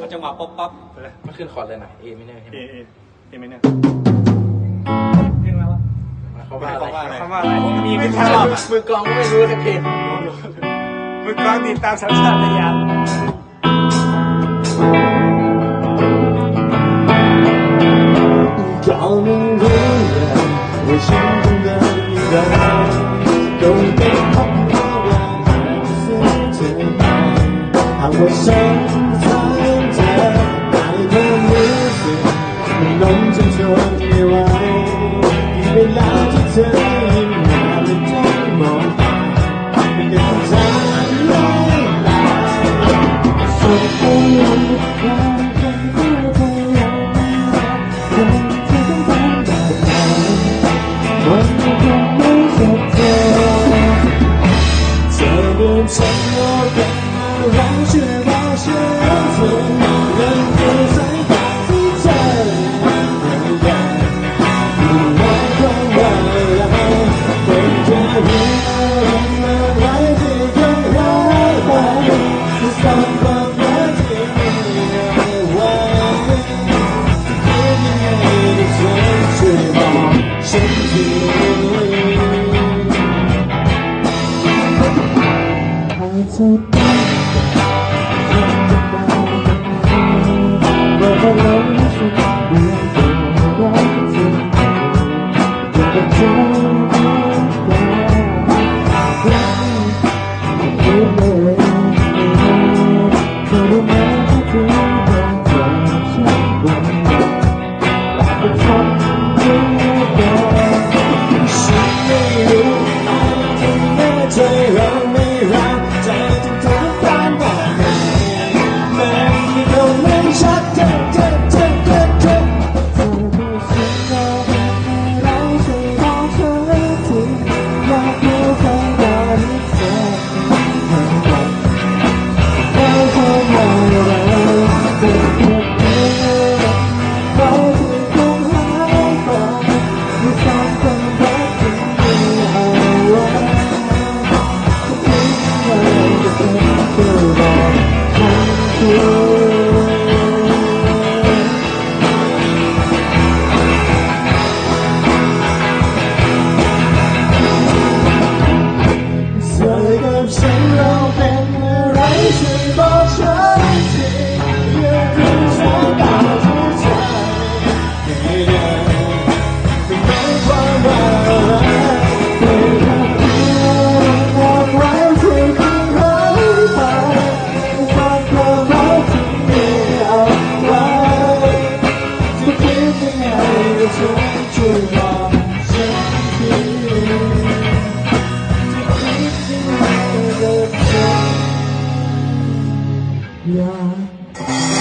มันจะงหวะป๊อปป๊อปมันขึ้นคอร์ดเลยนะเอไม่เนอร์ใช่เอเอไมเนอเพลงอะไรวะเขาว่าอะไรเขาอะไรมีไม่ชอบมือกองก็ไม่รู้เลยเพลงมือกองติดตามสัญชาตญาณเรามันรู้อย่างว่าฉันต้องเดินยังไงต้องเป็นคำว่ารักเสียเธอหากว่าฉัน lòng chân trốn yêu ai thì bên lá chết rơi im nhà bên trong mòn mình đừng ra lối lại rồi không lòng qua Hãy subscribe cho kênh Ghiền Mì Gõ Để không bỏ lỡ những video hấp dẫn food. Yeah.